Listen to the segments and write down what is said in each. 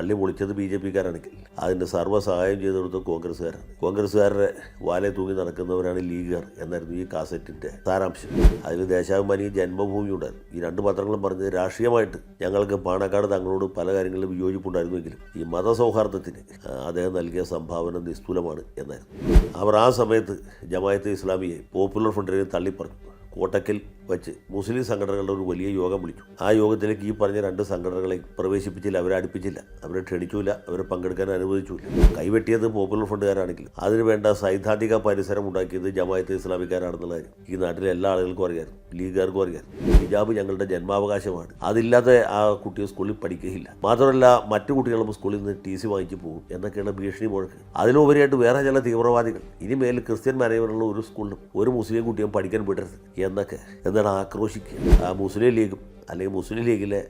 പള്ളി പൊളിച്ചത് B J പിക്കാരാണെങ്കിൽ അതിന്റെ സർവ സഹായം ചെയ്തു കൊടുത്തത് കോൺഗ്രസ്സുകാരാണ്. കോൺഗ്രസ്സുകാരുടെ വാലെ തൂങ്ങി നടക്കുന്നവരാണ് ലീഗർ എന്നായിരുന്നു ഈ കാസറ്റിന്റെ സാരാംശം. അതിൽ ദേശാഭിമാനി ജന്മഭൂമി ഉണ്ടായിരുന്നു. ഈ രണ്ട് പത്രങ്ങളും പറഞ്ഞത് രാഷ്ട്രീയമായിട്ട് ഞങ്ങൾക്ക് പാണക്കാട് തങ്ങളോട് പല കാര്യങ്ങളിലും വിയോജിപ്പുണ്ടായിരുന്നുവെങ്കിലും ഈ മതസൗഹാർദ്ദത്തിന് അദ്ദേഹം നൽകിയ സംഭാവന നിസ്തുലമാണ് എന്നായിരുന്നു. അവർ ആ സമയത്ത് ജമായത്ത് ഇസ്ലാമിയെ പോപ്പുലർ ഫ്രണ്ടിനെ തള്ളിപ്പറഞ്ഞു. കോട്ടക്കൽ വച്ച് മുസ്ലിം സംഘടനകളുടെ ഒരു വലിയ യോഗം വിളിച്ചു. ആ യോഗത്തിലേക്ക് ഈ പറഞ്ഞ രണ്ട് സംഘടനകളെ പ്രവേശിപ്പിച്ചില്ല അവരെ അടുപ്പിച്ചില്ല അവരെ ക്ഷണിച്ചില്ല അവരെ പങ്കെടുക്കാൻ അനുവദിച്ചില്ല കൈവെട്ടിയത് പോപ്പുലർ ഫ്രണ്ടുകാരാണെങ്കിലും അതിനുവേണ്ട സൈദ്ധാന്തിക പരിസരം ഉണ്ടാക്കിയത് ജമായത്ത് ഇസ്ലാമിക്കാരാണെന്നുള്ള കാര്യം. ഈ നാട്ടിലെ എല്ലാ ആളുകൾക്കും അറിയാമായിരുന്നു ലീഗുകാർക്കും അറിയാമായിരുന്നു ഹിജാബ് ഞങ്ങളുടെ ജന്മാവകാശമാണ്. അതില്ലാതെ ആ കുട്ടിയെ സ്കൂളിൽ പഠിക്കുകയില്ല. മാത്രമല്ല മറ്റു കുട്ടികളും സ്കൂളിൽ നിന്ന് ടി സി വാങ്ങിച്ചു പോകും എന്നൊക്കെയാണ് ഭീഷണി മുഴക്ക്. അതിലുപരിയായിട്ട് വേറെ ചില തീവ്രവാദികൾ ഇനിമേൽ ക്രിസ്ത്യൻ മരയവരുള്ള ഒരു സ്കൂളിലും ഒരു മുസ്ലിം കുട്ടിയും പഠിക്കാൻ വിടരുത് എന്നൊക്കെ. എന്താണ് ആക്രോശിക്കുക? മുസ്ലിം ലീഗും അല്ലെങ്കിൽ മുസ്ലിം ലീഗിലെ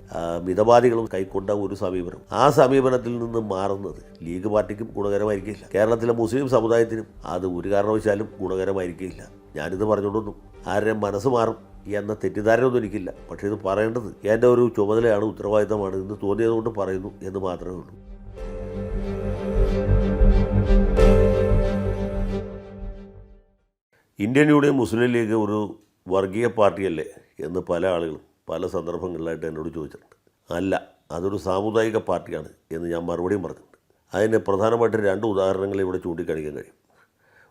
മിതവാദികളും കൈക്കൊണ്ട ഒരു സമീപനം. ആ സമീപനത്തിൽ നിന്ന് മാറുന്നത് ലീഗ് പാർട്ടിക്കും ഗുണകരമായിരിക്കില്ല. കേരളത്തിലെ മുസ്ലിം സമുദായത്തിനും അത് ഒരു കാരണവശാലും ഗുണകരമായിരിക്കില്ല. ഞാനിത് പറഞ്ഞുകൊണ്ടൊന്നും ആരുടെ മനസ്സ് മാറും എന്ന തെറ്റിദ്ധാരണയൊന്നും എനിക്കില്ല. പക്ഷേ ഇത് പറയേണ്ടത് എന്റെ ഒരു ചുമതലയാണ് ഉത്തരവാദിത്തമാണ് എന്ന് തോന്നിയതുകൊണ്ട് പറയുന്നു എന്ന് മാത്രമേ ഉള്ളൂ. ഇന്ത്യൻ യൂണിയൻ മുസ്ലിം ലീഗ് ഒരു വർഗീയ പാർട്ടിയല്ലേ എന്ന് പല ആളുകളും പല സന്ദർഭങ്ങളിലായിട്ട് എന്നോട് ചോദിച്ചിട്ടുണ്ട്. അല്ല അതൊരു സാമുദായിക പാർട്ടിയാണ് എന്ന് ഞാൻ മറുപടിയും പറഞ്ഞിട്ടുണ്ട്. അതിന് പ്രധാനമായിട്ടും രണ്ട് ഉദാഹരണങ്ങൾ ഇവിടെ ചൂണ്ടിക്കാണിക്കാൻ കഴിയും.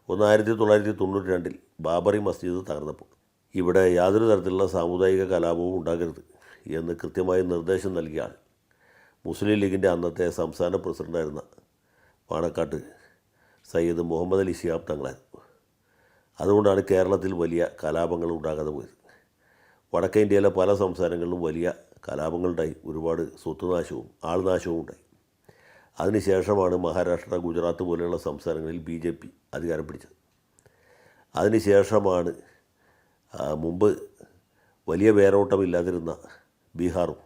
ഒന്ന് ആയിരത്തി തൊള്ളായിരത്തി തൊണ്ണൂറ്റി രണ്ടിൽ ബാബറി മസ്ജിദ് തകർന്നപ്പോൾ. ഇവിടെ യാതൊരു തരത്തിലുള്ള സാമുദായിക കലാപവും ഉണ്ടാകരുത് എന്ന് കൃത്യമായി നിർദ്ദേശം നൽകിയ ആൾ. മുസ്ലിം ലീഗിന്റെ അന്നത്തെ സംസ്ഥാന പ്രസിഡന്റായിരുന്ന പാണക്കാട്ട് സയ്യിദ് മുഹമ്മദ് അലി ശിഹാബ് തങ്ങളായിരുന്നു. അതുകൊണ്ടാണ് കേരളത്തിൽ വലിയ കലാപങ്ങൾ ഉണ്ടാകാതെ പോയത്. വടക്കേ ഇന്ത്യയിലെ പല സംസ്ഥാനങ്ങളിലും വലിയ കലാപങ്ങളുണ്ടായി. ഒരുപാട് സ്വത്തുനാശവും ആൾനാശവും ഉണ്ടായി. അതിനുശേഷമാണ് മഹാരാഷ്ട്ര ഗുജറാത്ത് പോലെയുള്ള സംസ്ഥാനങ്ങളിൽ ബി ജെ പി അധികാരം പിടിച്ചത്. അതിനുശേഷമാണ് മുമ്പ് വലിയ വേരോട്ടമില്ലാതിരുന്ന ബീഹാറും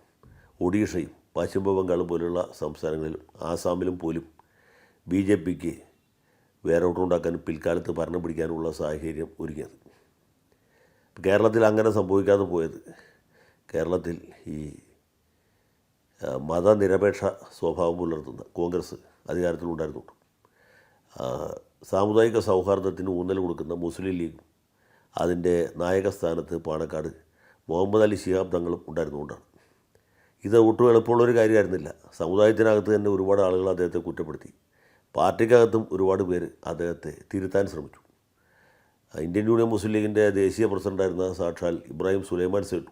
ഒഡീഷയും പശ്ചിമ ബംഗാളും പോലെയുള്ള സംസ്ഥാനങ്ങളിലും ആസാമിലും പോലും ബി ജെ പിക്ക് വേരോട്ടമുണ്ടാക്കാനും പിൽക്കാലത്ത് ഭരണം പിടിക്കാനുമുള്ള സാഹചര്യം ഒരുങ്ങിയത് കേരളത്തിൽ അങ്ങനെ സംഭവിക്കാതെ പോയത്. കേരളത്തിൽ ഈ മതനിരപേക്ഷ സ്വഭാവം പുലർത്തുന്ന കോൺഗ്രസ് അധികാരത്തിലുണ്ടായിരുന്നുണ്ട് സാമുദായിക സൗഹാർദ്ദത്തിന് ഊന്നൽ കൊടുക്കുന്ന മുസ്ലിം ലീഗും അതിന്റെ നായകസ്ഥാനത്ത് പാണക്കാട് മുഹമ്മദ് അലി ശിഹാബ് തങ്ങളും ഉണ്ടായിരുന്നുകൊണ്ടാണ്. ഇത് ഒട്ടും എളുപ്പമുള്ളൊരു കാര്യമായിരുന്നില്ല. സമുദായത്തിനകത്ത് തന്നെ ഒരുപാട് ആളുകൾ അദ്ദേഹത്തെ കുറ്റപ്പെടുത്തി. പാർട്ടിക്കകത്തും ഒരുപാട് പേര് അദ്ദേഹത്തെ തിരുത്താൻ ശ്രമിച്ചു. ഇന്ത്യൻ യൂണിയൻ മുസ്ലിം ലീഗിന്റെ ദേശീയ പ്രസിഡന്റായിരുന്ന സാക്ഷാൽ ഇബ്രാഹിം സുലൈമാൻ സേട്ടു.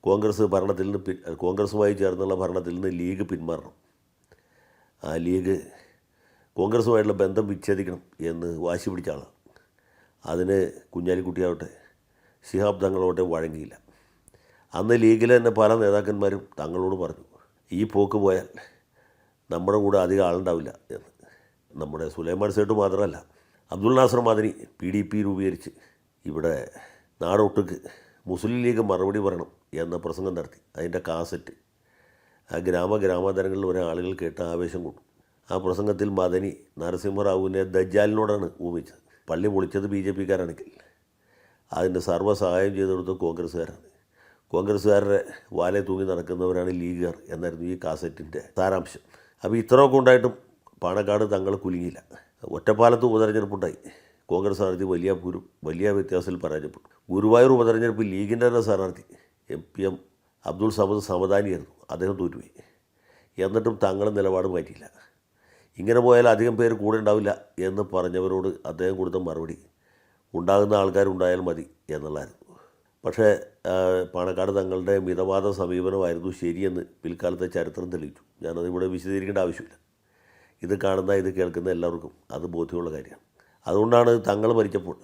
കോൺഗ്രസ് ഭരണത്തിൽ നിന്ന് പിൻ കോൺഗ്രസുമായി ചേർന്നുള്ള ഭരണത്തിൽ നിന്ന് ലീഗ് പിന്മാറണം. ആ ലീഗ് കോൺഗ്രസുമായിട്ടുള്ള ബന്ധം വിച്ഛേദിക്കണം എന്ന് വാശി പിടിച്ച ആളാണ്. അതിന് കുഞ്ഞാലിക്കുട്ടിയാവട്ടെ ശിഹാബ് തങ്ങളോട്ടെ വഴങ്ങിയില്ല. അന്ന് ലീഗിലെ തന്നെ പല നേതാക്കന്മാരും തങ്ങളോട് പറഞ്ഞു ഈ പോക്ക് പോയാൽ നമ്മുടെ കൂടെ അധികം ആളുണ്ടാവില്ല എന്ന്. നമ്മുടെ സുലൈമാൻ സേട്ട് മാത്രമല്ല അബ്ദുൽ നാസർ മാതിരി പി ഡി പി രൂപീകരിച്ച് ഇവിടെ നാടൊട്ടുക്ക് മുസ്ലിം ലീഗ് മറുപടി പറയണം എന്ന പ്രസംഗം നടത്തി. അതിന്റെ കാസറ്റ് ആ ഗ്രാമ ഗ്രാമതരങ്ങളിൽ ഒരേ ആളുകൾ കേട്ട് ആവേശം കൊണ്ടു ആ പ്രസംഗത്തിൽ മദനി നരസിംഹറാവുവിനെ ദജ്ജാലിനോടാണ് ഊമിച്ചത് പള്ളി പൊളിച്ചത് ബി ജെ പിക്കാരാണെങ്കിൽ. അതിന്റെ സർവസഹായം ചെയ്തു കൊടുത്തത് കോൺഗ്രസ്സുകാരാണ്. കോൺഗ്രസ്സുകാരുടെ വാലെ തൂങ്ങി നടക്കുന്നവരാണ് ലീഗുകാർ എന്നായിരുന്നു ഈ കാസറ്റിന്റെ സാരാംശം. അപ്പോൾ ഇത്രയൊക്കെ ഉണ്ടായിട്ടും പാണക്കാട് തങ്ങൾ കുലുങ്ങിയില്ല. ഒറ്റപ്പാലത്ത് ഉപതെരഞ്ഞെടുപ്പുണ്ടായി. കോൺഗ്രസ് സ്ഥാനാർത്ഥി വലിയ ഗുരു വലിയ വ്യത്യാസത്തിൽ പരാജയപ്പെട്ടു. ഗുരുവായൂർ ഉപതെരഞ്ഞെടുപ്പിൽ ലീഗിന്റെ തന്നെ സ്ഥാനാർത്ഥി M P M Abdul Samad സമദാനിയായിരുന്നു. അദ്ദേഹം തോറ്റുപോയി. എന്നിട്ടും തങ്ങൾ നിലപാട് മാറ്റിയില്ല. ഇങ്ങനെ പോയാൽ അധികം പേര് കൂടെ ഉണ്ടാവില്ല എന്ന് പറഞ്ഞവരോട് അദ്ദേഹം കൊടുത്ത മറുപടി ഉണ്ടാകുന്ന ആൾക്കാരുണ്ടായാൽ മതി എന്നുള്ളതായിരുന്നു. പക്ഷേ പാണക്കാട് തങ്ങളുടെ മിതവാദ സമീപനമായിരുന്നു ശരിയെന്ന് പിൽക്കാലത്തെ ചരിത്രം തെളിയിച്ചു. ഞാനതിവിടെ വിശദീകരിക്കേണ്ട ആവശ്യമില്ല. ഇത് കാണുന്ന ഇത് കേൾക്കുന്ന എല്ലാവർക്കും അത് ബോധ്യമുള്ള കാര്യമാണ്. അതുകൊണ്ടാണ് തങ്ങൾ മരിച്ചപ്പോൾ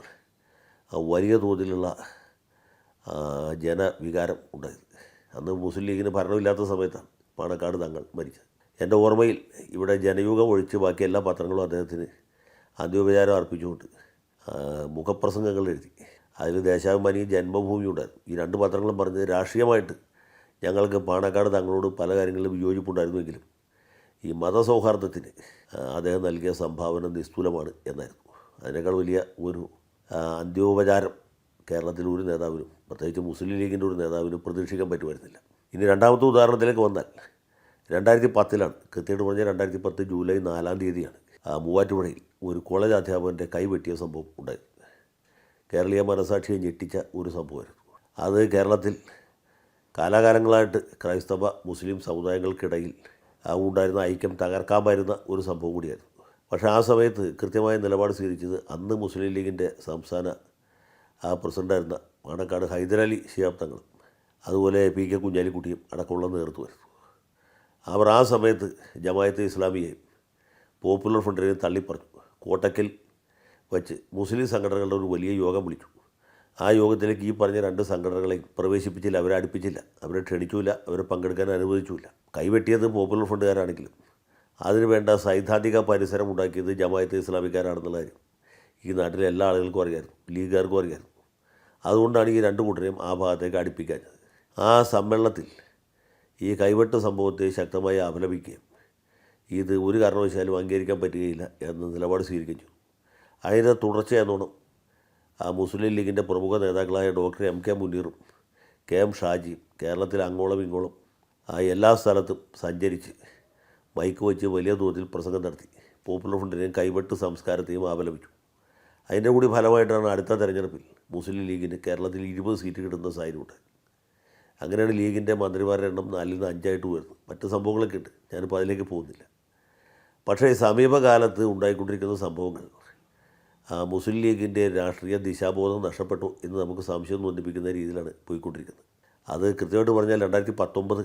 വലിയ തോതിലുള്ള ജനവികാരം ഉണ്ടായത്. അന്ന് മുസ്ലിം ലീഗിന് ഭരണമില്ലാത്ത സമയത്താണ് പാണക്കാട് തങ്ങൾ മരിച്ചത്. എന്റെ ഓർമ്മയിൽ ഇവിടെ ജനയുഗം ഒഴിച്ച് ബാക്കി എല്ലാ പത്രങ്ങളും അദ്ദേഹത്തിന് അന്ത്യോപചാരം അർപ്പിച്ചുകൊണ്ട് മുഖപ്രസംഗങ്ങൾ എഴുതി. അതിൽ ദേശാഭിമാനി ജന്മഭൂമി ഉണ്ടായിരുന്നു. ഈ രണ്ട് പത്രങ്ങളും പറഞ്ഞത് രാഷ്ട്രീയമായിട്ട് ഞങ്ങൾക്ക് പാണക്കാട് തങ്ങളോട് പല കാര്യങ്ങളിലും വിയോജിപ്പുണ്ടായിരുന്നുവെങ്കിലും ഈ മതസൗഹാർദ്ദത്തിന് അദ്ദേഹം നൽകിയ സംഭാവന നിസ്തുലമാണ് എന്നായിരുന്നു. അതിനേക്കാൾ വലിയ ഒരു അന്ത്യോപചാരം കേരളത്തിലെ ഒരു നേതാവിനും പ്രത്യേകിച്ച് മുസ്ലിം ലീഗിന്റെ ഒരു നേതാവിനും പ്രതീക്ഷിക്കാൻ പറ്റുമായിരുന്നില്ല. ഇനി രണ്ടാമത്തെ ഉദാഹരണത്തിലേക്ക് വന്നാൽ രണ്ടായിരത്തി പത്തിലാണ് കൃത്യമായിട്ട് പറഞ്ഞാൽ രണ്ടായിരത്തി പത്ത് ജൂലൈ നാലാം തീയതിയാണ് മൂവാറ്റുപുഴയിൽ ഒരു കോളേജ് അധ്യാപകന്റെ കൈവെട്ടിയ സംഭവം ഉണ്ടായത്. കേരളീയ മനസാക്ഷിയെ ഞെട്ടിച്ച ഒരു സംഭവമായിരുന്നു. അത് കേരളത്തിൽ കാലാകാലങ്ങളായിട്ട് ക്രൈസ്തവ മുസ്ലിം സമുദായങ്ങൾക്കിടയിൽ ഉണ്ടായിരുന്ന ഐക്യം തകർക്കാൻ വരുന്ന ഒരു സംഭവം കൂടിയായിരുന്നു. പക്ഷേ ആ സമയത്ത് കൃത്യമായ നിലപാട് സ്വീകരിച്ചത് അന്ന് മുസ്ലിം ലീഗിന്റെ സംസ്ഥാന പ്രസിഡന്റായിരുന്ന പാണക്കാട് ഹൈദരാലി ശിഹാബ് തങ്ങളും അതുപോലെ പി കെ കുഞ്ഞാലിക്കുട്ടിയും അടക്കമുള്ള നേതൃത്വമായിരുന്നു. അവർ ആ സമയത്ത് ജമായത്ത് ഇസ്ലാമിയെയും പോപ്പുലർ ഫ്രണ്ടിനെയും തള്ളിപ്പറഞ്ഞു. കോട്ടക്കൽ വച്ച് മുസ്ലിം സംഘടനകളുടെ ഒരു വലിയ യോഗം വിളിച്ചു. ആ യോഗത്തിലേക്ക് ഈ പറഞ്ഞ രണ്ട് സംഘടനകളെ പ്രവേശിപ്പിച്ചില്ല അവരെ അടുപ്പിച്ചില്ല അവരെ ക്ഷണിച്ചില്ല അവരെ പങ്കെടുക്കാൻ അനുവദിച്ചില്ല കൈവെട്ടിയത് പോപ്പുലർ ഫ്രണ്ടുകാരാണെങ്കിലും അതിന് വേണ്ട സൈദ്ധാന്തിക പരിസരം ഉണ്ടാക്കിയത് ജമായത്ത് ഇസ്ലാമിക്കാരാണെന്നുള്ള കാര്യം. ഈ നാട്ടിലെ എല്ലാ ആളുകൾക്കും അറിയാമായിരുന്നു ലീഗുകാർക്കും അറിയാമായിരുന്നു. അതുകൊണ്ടാണ് ഈ രണ്ട് കൂട്ടരെയും ആ ഭാഗത്തേക്ക് അടുപ്പിക്കാഞ്ഞത്. ആ സമ്മേളനത്തിൽ ഈ കൈവെട്ട് സംഭവത്തെ ശക്തമായി അപലപിക്കുകയും ഇത് ഒരു കാരണവശാലും അംഗീകരിക്കാൻ പറ്റുകയില്ല എന്ന നിലപാട് ചെയ്തു. അതിന്റെ തുടർച്ചയെന്നോണം മുസ്ലിം ലീഗിന്റെ പ്രമുഖ നേതാക്കളായ ഡോക്ടർ എം കെ മുനീറും കെ എം ഷാജിയും കേരളത്തിൽ അങ്ങോളം ഇങ്ങോളം എല്ലാ സ്ഥലത്തും സഞ്ചരിച്ച് മൈക്ക് വെച്ച് വലിയ തോതിൽ പ്രസംഗം നടത്തി. പോപ്പുലർ ഫ്രണ്ടിനെയും കൈവെട്ട് സംസ്കാരത്തെയും അപലപിച്ചു അതിന്റെ കൂടി ഫലമായിട്ടാണ് അടുത്ത തെരഞ്ഞെടുപ്പിൽ മുസ്ലിം ലീഗിന് കേരളത്തിൽ ഇരുപത് സീറ്റ് കിട്ടുന്ന സാഹചര്യമുണ്ട് അങ്ങനെയാണ് ലീഗിന്റെ മന്ത്രിമാരുടെ എണ്ണം നാലിൽ നിന്ന് അഞ്ചായിട്ട് ഉയർന്നു മറ്റ് സംഭവങ്ങളൊക്കെ ഉണ്ട്. ഞാനിപ്പോൾ അതിലേക്ക് പോകുന്നില്ല. പക്ഷേ സമീപകാലത്ത് ഉണ്ടായിക്കൊണ്ടിരിക്കുന്ന സംഭവങ്ങൾ മുസ്ലിം ലീഗിന്റെ രാഷ്ട്രീയ ദിശാബോധം നഷ്ടപ്പെട്ടു എന്ന് നമുക്ക് സംശയം തോന്നിപ്പിക്കുന്ന രീതിയിലാണ് പോയിക്കൊണ്ടിരിക്കുന്നത്. അത് കൃത്യമായിട്ട് പറഞ്ഞാൽ രണ്ടായിരത്തി പത്തൊമ്പത്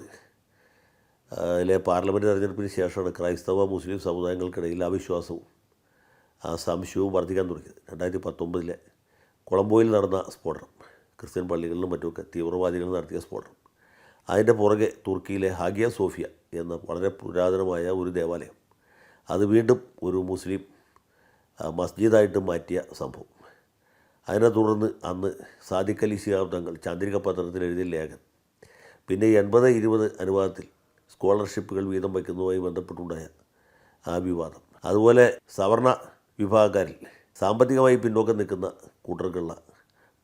ലെ പാർലമെന്റ് തെരഞ്ഞെടുപ്പിന് ശേഷമാണ് ക്രൈസ്തവ മുസ്ലിം സമുദായങ്ങൾക്കിടയിൽ അവിശ്വാസവും സംശയവും വർദ്ധിക്കാൻ തുടങ്ങിയത്. രണ്ടായിരത്തി പത്തൊമ്പതിലെ കൊളംബോയിൽ നടന്ന സ്ഫോടനം ക്രിസ്ത്യൻ പള്ളികളിലും മറ്റുമൊക്കെ തീവ്രവാദികൾ നടത്തിയ സ്ഫോടനം. അതിന്റെ പുറകെ തുർക്കിയിലെ ഹാഗിയ സോഫിയ എന്ന വളരെ പുരാതനമായ ഒരു ദേവാലയം. അത് വീണ്ടും ഒരു മുസ്ലിം മസ്ജിദായിട്ട് മാറ്റിയ സംഭവം. അതിനെ തുടർന്ന് അന്ന് സാദിഖലി ശിഹാബ് തങ്ങൾ ചാന്ദ്രിക പത്രത്തിൽ എഴുതിയ ലേഖനം. പിന്നെ എൺപത് ഇരുപത് അനുവാദത്തിൽ സ്കോളർഷിപ്പുകൾ വീതം വയ്ക്കുന്നതുമായി ബന്ധപ്പെട്ടുണ്ടായ ആ വിവാദം. അതുപോലെ സവർണ വിഭാഗക്കാരിൽ സാമ്പത്തികമായി പിന്നോക്കം നിൽക്കുന്ന കൂട്ടർക്കുള്ള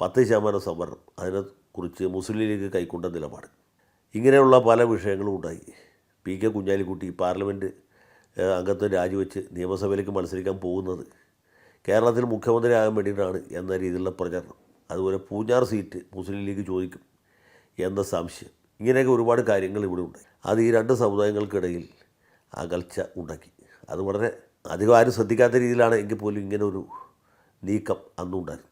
പത്ത് ശതമാനം സംവരണം അതിനെക്കുറിച്ച് മുസ്ലിം ലീഗ് കൈക്കൊണ്ട നിലപാട്. ഇങ്ങനെയുള്ള പല വിഷയങ്ങളും ഉണ്ടായി. പി കെ കുഞ്ഞാലിക്കുട്ടി പാർലമെന്റ് അംഗത്വം രാജിവെച്ച് നിയമസഭയിലേക്ക് മത്സരിക്കാൻ പോകുന്നത് കേരളത്തിൽ മുഖ്യമന്ത്രിയാകാൻ വേണ്ടിയിട്ടാണ് എന്ന രീതിയിലുള്ള പ്രചരണം. അതുപോലെ പൂഞ്ഞാർ സീറ്റ് മുസ്ലിം ലീഗ് ചോദിക്കും എന്ന സംശയം. ഇങ്ങനെയൊക്കെ ഒരുപാട് കാര്യങ്ങൾ ഇവിടെ ഉണ്ട്. അത് ഈ രണ്ട് സമുദായങ്ങൾക്കിടയിൽ അകൽച്ച ഉണ്ടാക്കി. അത് വളരെ അധികം ആരും ശ്രദ്ധിക്കാത്ത രീതിയിലാണ് എങ്കിൽ പോലും ഇങ്ങനെ ഒരു നീക്കം അന്നുണ്ടായിരുന്നു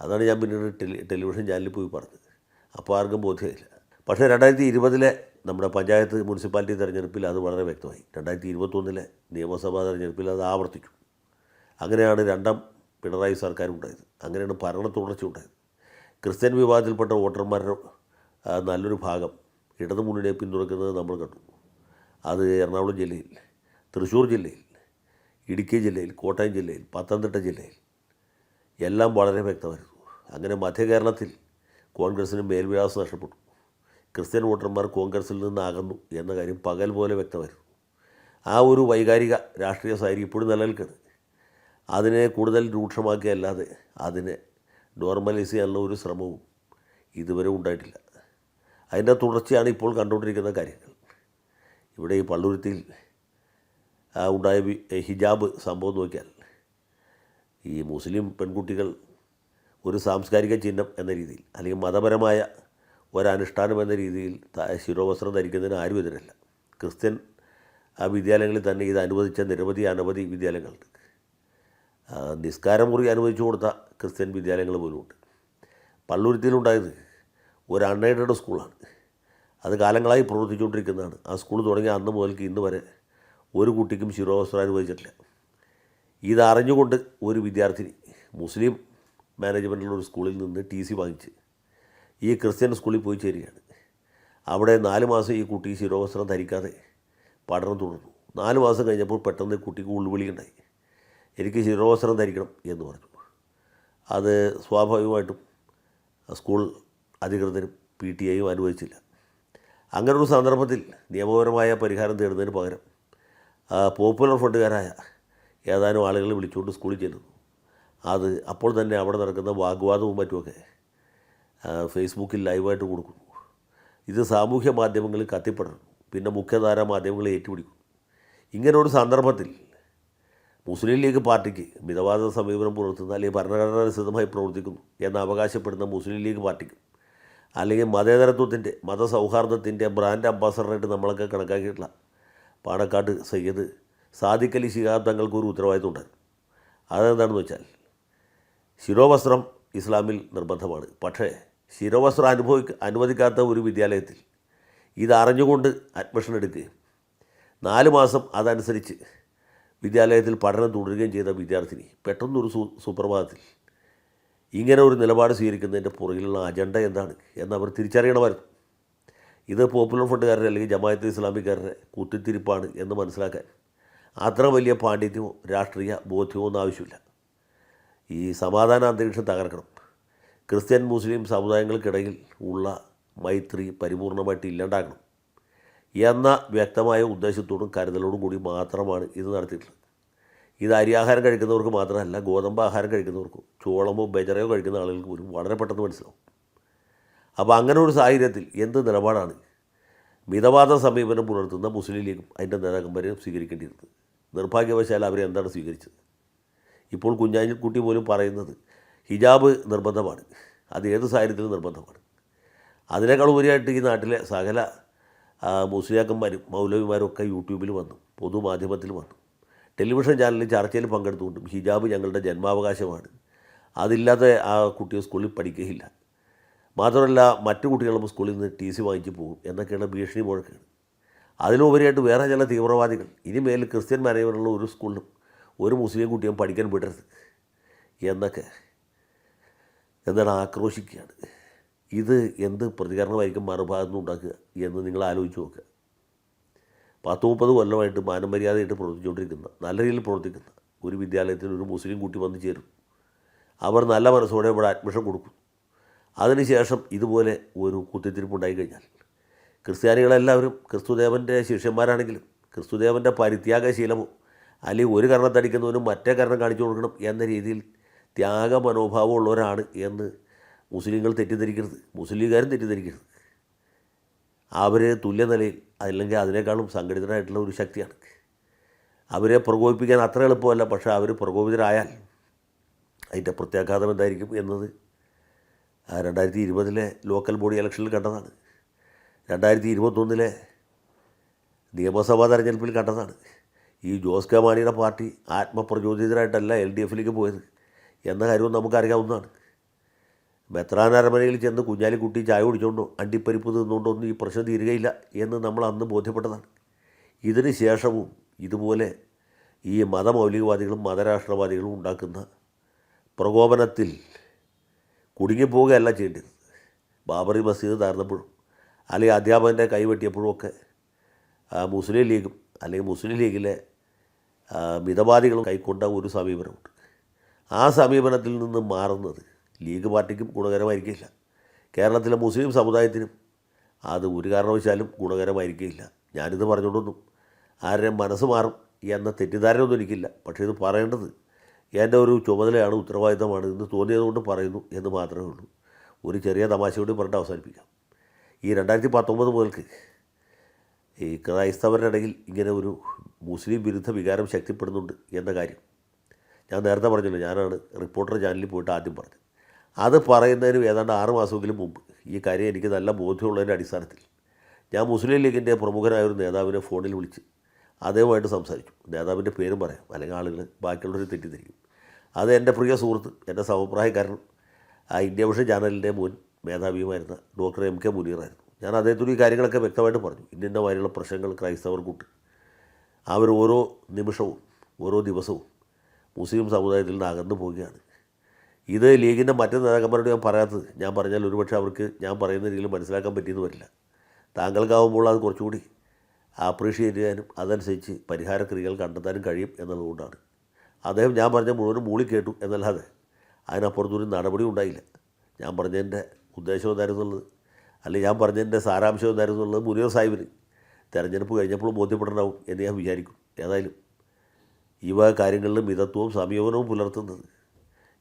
അതാണ് ഞാൻ പിന്നീട് ടെലി ടെലിവിഷൻ ചാനലിൽ പോയി പറഞ്ഞത്. അപ്പോൾ ആർക്കും ബോധ്യമില്ല പക്ഷേ രണ്ടായിരത്തി ഇരുപതിലെ നമ്മുടെ പഞ്ചായത്ത് മുനിസിപ്പാലിറ്റി തെരഞ്ഞെടുപ്പിൽ അത് വളരെ വ്യക്തമായി. രണ്ടായിരത്തി ഇരുപത്തൊന്നിലെ നിയമസഭാ തെരഞ്ഞെടുപ്പിൽ അത് ആവർത്തിച്ചു അങ്ങനെയാണ് രണ്ടാം പിണറായി സർക്കാർ ഉണ്ടായത്. അങ്ങനെയാണ് ഭരണ തുടർച്ച ഉണ്ടായത്. ക്രിസ്ത്യൻ വിഭാഗത്തിൽപ്പെട്ട വോട്ടർമാരുടെ നല്ലൊരു ഭാഗം ഇടതു മുന്നണിയെ പിന്തുണയ്ക്കുന്നത് നമ്മൾ കണ്ടു. അത് എറണാകുളം ജില്ലയിൽ തൃശ്ശൂർ ജില്ലയിൽ ഇടുക്കി ജില്ലയിൽ കോട്ടയം ജില്ലയിൽ പത്തനംതിട്ട ജില്ലയിൽ എല്ലാം വളരെ വ്യക്തമായിരുന്നു. അങ്ങനെ മധ്യകേരളത്തിൽ കോൺഗ്രസ്സിന് മേൽവിലാസം നഷ്ടപ്പെട്ടു. ക്രിസ്ത്യൻ വോട്ടർമാർ കോൺഗ്രസിൽ നിന്ന് അകന്നു എന്ന കാര്യം പകൽ പോലെ വ്യക്തമായിരുന്നു. ആ ഒരു വൈകാരിക രാഷ്ട്രീയ സാഹചര്യം ഇപ്പോഴും നിലനിൽക്കുകയാണ്. അതിനെ കൂടുതൽ രൂക്ഷമാക്കിയല്ലാതെ അതിനെ നോർമലൈസ് ചെയ്യാനുള്ള ഒരു ശ്രമവും ഇതുവരെ ഉണ്ടായിട്ടില്ല. അതിന്റെ തുടർച്ചയാണ് ഇപ്പോൾ കണ്ടുകൊണ്ടിരിക്കുന്ന കാര്യങ്ങൾ. ഇവിടെ ഈ പള്ളുരുത്തിയിൽ ഉണ്ടായ ഹിജാബ് സംഭവം നോക്കിയാൽ ഈ മുസ്ലിം പെൺകുട്ടികൾ ഒരു സാംസ്കാരിക ചിഹ്നം എന്ന രീതിയിൽ അല്ലെങ്കിൽ മതപരമായ ഒരനുഷ്ഠാനം എന്ന രീതിയിൽ ശിരോവസ്ത്രം ധരിക്കുന്നതിന് ആരും എതിരല്ല ക്രിസ്ത്യൻ ആ വിദ്യാലയങ്ങളിൽ തന്നെ ഇത് അനുവദിച്ച നിരവധി അനവധി വിദ്യാലയങ്ങളുണ്ട്. നിസ്കാരമുറി അനുവദിച്ചു കൊടുത്ത ക്രിസ്ത്യൻ വിദ്യാലയങ്ങൾ പോലുമുണ്ട്. പള്ളുരുത്തിയിലുണ്ടായത് ഒരു അൺഎയ്ഡഡ് സ്കൂളാണ്. അത് കാലങ്ങളായി പ്രവർത്തിച്ചുകൊണ്ടിരിക്കുന്നതാണ്. ആ സ്കൂൾ തുടങ്ങിയ അന്ന് മുതൽക്ക് ഇന്ന് വരെ ഒരു കുട്ടിക്കും ശിരോവസ്ത്രം അനുവദിച്ചിട്ടില്ല. ഇതറിഞ്ഞുകൊണ്ട് ഒരു വിദ്യാർത്ഥിനി മുസ്ലിം മാനേജ്മെന്റിലുള്ള ഒരു സ്കൂളിൽ നിന്ന് ടി സി വാങ്ങിച്ച് ഈ ക്രിസ്ത്യൻ സ്കൂളിൽ പോയി ചേരുകയാണ്. അവിടെ നാല് മാസം ഈ കുട്ടി ശിരോവസ്ത്രം ധരിക്കാതെ പഠനം തുടർന്നു. നാല് മാസം കഴിഞ്ഞപ്പോൾ പെട്ടെന്ന് കുട്ടിക്ക് ഉൾവിളി ഉണ്ടായി. എനിക്ക് ശിരോവസ്ത്രം ധരിക്കണം എന്ന് പറഞ്ഞു. അത് സ്വാഭാവികമായിട്ടും സ്കൂൾ അധികൃതരും പി ടി ഐയും അനുവദിച്ചില്ല. അങ്ങനൊരു സന്ദർഭത്തിൽ നിയമപരമായ പരിഹാരം തേടുന്നതിന് പകരം പോപ്പുലർ ഫണ്ടുകാരായ ഏതാനും ആളുകളെ വിളിച്ചുകൊണ്ട് സ്കൂളിൽ ചെല്ലുന്നു. അത് അപ്പോൾ തന്നെ അവിടെ നടക്കുന്ന വാഗ്വാദവും മറ്റുമൊക്കെ ഫേസ്ബുക്കിൽ ലൈവായിട്ട് കൊടുക്കുന്നു. ഇത് സാമൂഹ്യ മാധ്യമങ്ങളിൽ കത്തിപ്പെടണം പിന്നെ മുഖ്യധാര മാധ്യമങ്ങളെ ഏറ്റുപിടിക്കും ഇങ്ങനൊരു സന്ദർഭത്തിൽ മുസ്ലിം ലീഗ് പാർട്ടിക്ക് മിതവാദ സമീപനം പുലർത്തുന്ന അല്ലെങ്കിൽ ഭരണഘടനാനുസൃതമായി പ്രവർത്തിക്കുന്നു എന്ന് അവകാശപ്പെടുന്ന മുസ്ലിം ലീഗ് പാർട്ടിക്ക് അല്ലെങ്കിൽ മതേതരത്വത്തിന്റെ മതസൗഹാർദ്ദത്തിന്റെ ബ്രാൻഡ് അംബാസഡറായിട്ട് നമ്മളൊക്കെ കണക്കാക്കിയിട്ടുള്ള പാണക്കാട് സയ്യദ് സാദിഖ് അലി ശിഹാബ് തങ്ങൾക്ക് ഒരു ഉത്തരവാദിത്വം ഉണ്ടായിരുന്നു അതെന്താണെന്ന് വെച്ചാൽ ശിരോവസ്ത്രം ഇസ്ലാമിൽ നിർബന്ധമാണ്. പക്ഷേ ശിരോവസ്ത്രം അനുഭവിക്ക അനുവദിക്കാത്ത ഒരു വിദ്യാലയത്തിൽ ഇത് അറിഞ്ഞുകൊണ്ട് അഡ്മിഷൻ എടുക്കുകയും നാല് മാസം അതനുസരിച്ച് വിദ്യാലയത്തിൽ പഠനം തുടരുകയും ചെയ്ത വിദ്യാർത്ഥിനി പെട്ടെന്നൊരു സു സുപ്രഭാതത്തിൽ ഇങ്ങനെ ഒരു നിലപാട് സ്വീകരിക്കുന്നതിന്റെ പുറകിലുള്ള അജണ്ട എന്താണ് എന്ന് അവർ തിരിച്ചറിയണമായിരുന്നു. ഇത് പോപ്പുലർ ഫണ്ടുകാരുടെ അല്ലെങ്കിൽ ജമായത്ത് ഇസ്ലാമിക്കാരുടെ കുത്തിത്തിരിപ്പാണ് എന്ന് മനസ്സിലാക്കാൻ അത്ര വലിയ പാണ്ഡിത്യമോ രാഷ്ട്രീയ ബോധ്യമോ ഒന്നും ആവശ്യമില്ല. ഈ സമാധാന അന്തരീക്ഷം തകർക്കണം. ക്രിസ്ത്യൻ മുസ്ലിം സമുദായങ്ങൾക്കിടയിൽ ഉള്ള മൈത്രി പരിപൂർണമായിട്ട് ഇല്ലാണ്ടാക്കണം എന്ന വ്യക്തമായ ഉദ്ദേശത്തോടും കരുതലോടും കൂടി മാത്രമാണ് ഇത് നടത്തിയിട്ടുള്ളത്. ഇത് അരിയാഹാരം കഴിക്കുന്നവർക്ക് മാത്രമല്ല ഗോതമ്പ് ആഹാരം കഴിക്കുന്നവർക്കും ചോളമോ ബജറയോ കഴിക്കുന്ന ആളുകൾക്ക് പോലും വളരെ പെട്ടെന്ന് മനസ്സിലാവും. അപ്പോൾ അങ്ങനെ ഒരു സാഹചര്യത്തിൽ എന്ത് നിലപാടാണ് മിതവാദ സമീപനം പുലർത്തുന്ന മുസ്ലിം ലീഗും അതിന്റെ നേതാക്കന്മാരെയും സ്വീകരിക്കേണ്ടിയിരുന്നത്? നിർഭാഗ്യവശാൽ അവരെന്താണ് സ്വീകരിച്ചത്? ഇപ്പോൾ കുഞ്ഞാഞ്ഞിക്കുട്ടി പോലും പറയുന്നത് ഹിജാബ് നിർബന്ധമാണ്. അത് ഏത് സാഹചര്യത്തിലും നിർബന്ധമാണ്. അതിനേക്കാൾ ഉപരിയായിട്ട് ഈ നാട്ടിലെ സകല മുസ്ലിയാക്കന്മാരും മൗലവിമാരും ഒക്കെ യൂട്യൂബിൽ വന്നു പൊതുമാധ്യമത്തിൽ വന്നു. ടെലിവിഷൻ ചാനലിൽ ചർച്ചയിൽ പങ്കെടുത്തുകൊണ്ടും ഹിജാബ് ഞങ്ങളുടെ ജന്മാവകാശമാണ്. അതില്ലാതെ ആ കുട്ടികൾ സ്കൂളിൽ പഠിക്കുകയില്ല. മാത്രമല്ല മറ്റു കുട്ടികളും സ്കൂളിൽ നിന്ന് ടി സി വാങ്ങിച്ച് പോകും എന്നൊക്കെയാണ് ഭീഷണി മുഴക്കാണ് അതിലുപരിയായിട്ട് വേറെ ചില തീവ്രവാദികൾ ഇനിമേൽ ക്രിസ്ത്യൻ മാനേജറുള്ള ഒരു സ്കൂളിലും ഒരു മുസ്ലിം കുട്ടിയും പഠിക്കാൻ വിടരുത് എന്നൊക്കെ എന്താണ് ആക്രോശിക്കുകയാണ്. ഇത് എന്ത് പ്രതികരണമായിരിക്കും മറുഭാഗത്തു നിന്ന് ഉണ്ടാക്കുക എന്ന് നിങ്ങൾ ആലോചിച്ച് നോക്കുക. പത്ത് മുപ്പത് കൊല്ലമായിട്ട് മാനമര്യാദയായിട്ട് പ്രവർത്തിച്ചുകൊണ്ടിരിക്കുന്ന നല്ല രീതിയിൽ പ്രവർത്തിക്കുന്ന ഒരു വിദ്യാലയത്തിൽ ഒരു മുസ്ലിം കുട്ടി വന്നു ചേരും. അവർ നല്ല മനസ്സോടെ ഇവിടെ അഡ്മിഷൻ കൊടുക്കും. അതിനുശേഷം ഇതുപോലെ ഒരു കുത്തിത്തിരിപ്പുണ്ടായി കഴിഞ്ഞാൽ ക്രിസ്ത്യാനികളെല്ലാവരും ക്രിസ്തുദേവന്റെ ശിഷ്യന്മാരാണെങ്കിലും ക്രിസ്തുദേവന്റെ പരിത്യാഗശീലമോ അല്ലെങ്കിൽ ഒരു കാരണത്തടിക്കുന്നവനും മറ്റേ കാരണം കാണിച്ചു കൊടുക്കണം എന്ന രീതിയിൽ ത്യാഗ മനോഭാവമുള്ളവരാണ് എന്ന് മുസ്ലിങ്ങൾ തെറ്റിദ്ധരിക്കരുത്. മുസ്ലിംകാരും തെറ്റിദ്ധരിക്കരുത്. അവർ തുല്യനിലയിൽ അല്ലെങ്കിൽ അതിനേക്കാളും സംഘടിതരായിട്ടുള്ള ഒരു ശക്തിയാണ്. അവരെ പ്രകോപിപ്പിക്കാൻ അത്ര എളുപ്പമല്ല പക്ഷേ അവർ പ്രകോപിതരായാൽ അതിന്റെ പ്രത്യാഘാതം എന്തായിരിക്കും എന്നത് രണ്ടായിരത്തി ഇരുപതിലെ ലോക്കൽ ബോഡി ഇലക്ഷനിൽ കണ്ടതാണ്. രണ്ടായിരത്തി ഇരുപത്തൊന്നിലെ നിയമസഭാ തെരഞ്ഞെടുപ്പിൽ കണ്ടതാണ്. ഈ ജോസ് കെ മാണിയുടെ പാർട്ടി ആത്മപ്രചോദിതരായിട്ടല്ല എൽ ഡി എഫിലേക്ക് പോയത് എന്ന കാര്യവും നമുക്കറിയാവുന്നതാണ്. മെത്രാൻ അരമനയിൽ ചെന്ന് കുഞ്ഞാലിക്കുട്ടി ചായ കുടിച്ചുകൊണ്ടോ അണ്ടിപ്പരിപ്പ് തിന്നുകൊണ്ടോ ഒന്നും ഈ പ്രശ്നം തീരുകയില്ല എന്ന് നമ്മൾ അന്ന് ബോധ്യപ്പെട്ടതാണ്. ഇതിന് ശേഷവും ഇതുപോലെ ഈ മതമൗലികവാദികളും മതരാഷ്ട്രവാദികളും ഉണ്ടാക്കുന്ന പ്രകോപനത്തിൽ കുടുങ്ങിപ്പോവുകയല്ല ചെയ്യേണ്ടത്. ബാബറി മസ്ജിദ് താർന്നപ്പോഴും അല്ലെങ്കിൽ അധ്യാപകന്റെ കൈവെട്ടിയപ്പോഴും ഒക്കെ മുസ്ലിം ലീഗും അല്ലെങ്കിൽ മുസ്ലിം ലീഗിലെ മിതവാദികളും കൈക്കൊണ്ട ഒരു സമീപനമുണ്ട്. ആ സമീപനത്തിൽ നിന്ന് മാറുന്നത് ലീഗ് പാർട്ടിക്കും ഗുണകരമായിരിക്കില്ല. കേരളത്തിലെ മുസ്ലിം സമുദായത്തിനും അത് ഒരു കാരണവശാലും ഗുണകരമായിരിക്കില്ല. ഞാനിത് പറഞ്ഞുകൊണ്ടൊന്നും. ആരുടെ മനസ്സ് മാറും എന്ന തെറ്റിദ്ധാരണയൊന്നും എനിക്കില്ല. പക്ഷേ ഇത് പറയേണ്ടത് എന്റെ ഒരു ചുമതലയാണ് ഉത്തരവാദിത്തമാണ് എന്ന് തോന്നിയതുകൊണ്ട് പറയുന്നു എന്ന് മാത്രമേ ഉള്ളൂ. ഒരു ചെറിയ തമാശ കൂടി പറഞ്ഞിട്ട് അവസാനിപ്പിക്കാം. ഈ രണ്ടായിരത്തി പത്തൊമ്പത് മുതൽക്ക് ഈ ക്രൈസ്തവരുടെ ഇടയിൽ ഇങ്ങനെ ഒരു മുസ്ലിം വിരുദ്ധ വികാരം ശക്തിപ്പെടുന്നുണ്ട് എന്ന കാര്യം ഞാൻ നേരത്തെ പറഞ്ഞല്ലോ. ഞാനാണ് റിപ്പോർട്ടർ ചാനലിൽ പോയിട്ട് ആദ്യം പറഞ്ഞത്. അത് പറയുന്നതിന് ഏതാണ്ട് ആറ് മാസമെങ്കിലും മുമ്പ് ഈ കാര്യം എനിക്ക് നല്ല ബോധ്യമുള്ളതിന്റെ അടിസ്ഥാനത്തിൽ ഞാൻ മുസ്ലിം ലീഗിന്റെ പ്രമുഖനായ ഒരു നേതാവിനെ ഫോണിൽ വിളിച്ച് അദ്ദേഹമായിട്ട് സംസാരിച്ചു. നേതാവിന്റെ പേരും പറയാം. അല്ലെങ്കിൽ ആളുകൾ ബാക്കിയുള്ളവർ തെറ്റിദ്ധരിക്കും. അത് എന്റെ പ്രിയ സുഹൃത്ത് എന്റെ സമപ്രായക്കാരൻ ആ ഇന്ത്യ വിഷൻ ചാനലിന്റെ മുൻ മേധാവിയുമായിരുന്ന ഡോക്ടർ എം കെ മുനീറായിരുന്നു. ഞാൻ അദ്ദേഹത്തോട് ഈ കാര്യങ്ങളൊക്കെ വ്യക്തമായിട്ട് പറഞ്ഞു. ഇന്ന മാതിരിയുള്ള പ്രശ്നങ്ങൾ ക്രൈസ്തവർക്കുണ്ട്. അവർ ഓരോ നിമിഷവും ഓരോ ദിവസവും മുസ്ലിം സമുദായത്തിൽ നിന്ന് അകന്നു പോവുകയാണ്. ഇത് ലീഗിന്റെ മറ്റു നേതാക്കന്മാരോട് ഞാൻ പറയാത്തത്. ഞാൻ പറഞ്ഞാൽ ഒരുപക്ഷെ അവർക്ക് ഞാൻ പറയുന്ന രീതിയിൽ മനസ്സിലാക്കാൻ പറ്റിയെന്ന് വരില്ല. താങ്കൾക്കാവുമ്പോൾ അത് കുറച്ചുകൂടി അപ്രീഷിയേറ്റ് ചെയ്യാനും അതനുസരിച്ച് പരിഹാരക്രിയകൾ കണ്ടെത്താനും കഴിയും എന്നുള്ളതുകൊണ്ടാണ്. അദ്ദേഹം ഞാൻ പറഞ്ഞ മുഴുവനും മൂളി കേട്ടു എന്നല്ലാതെ അതിനപ്പുറത്തൊരു നടപടി ഉണ്ടായില്ല. ഞാൻ പറഞ്ഞതിന്റെ ഉദ്ദേശം എന്തായിരുന്നു എന്നുള്ളത് അല്ലെങ്കിൽ ഞാൻ പറഞ്ഞതിന്റെ സാരാംശം എന്തായിരുന്നു എന്നുള്ളത് മുനീർ സാഹിബിന് തെരഞ്ഞെടുപ്പ് കഴിഞ്ഞപ്പോൾ ബോധ്യപ്പെടണ്ടാവും എന്ന് ഞാൻ വിചാരിക്കും. ഏതായാലും ഈ വക കാര്യങ്ങളിൽ മിതത്വവും സംയമനവും പുലർത്തുന്നത്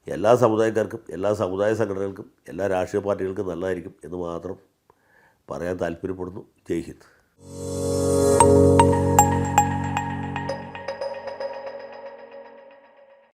എല്ലാ സമുദായക്കാർക്കും എല്ലാ സമുദായ സംഘടനകൾക്കും എല്ലാ രാഷ്ട്രീയ പാർട്ടികൾക്കും നല്ലതായിരിക്കും എന്ന് മാത്രം പറയാൻ താല്പര്യപ്പെടുന്നു. ജയ് ഹിന്ദ്.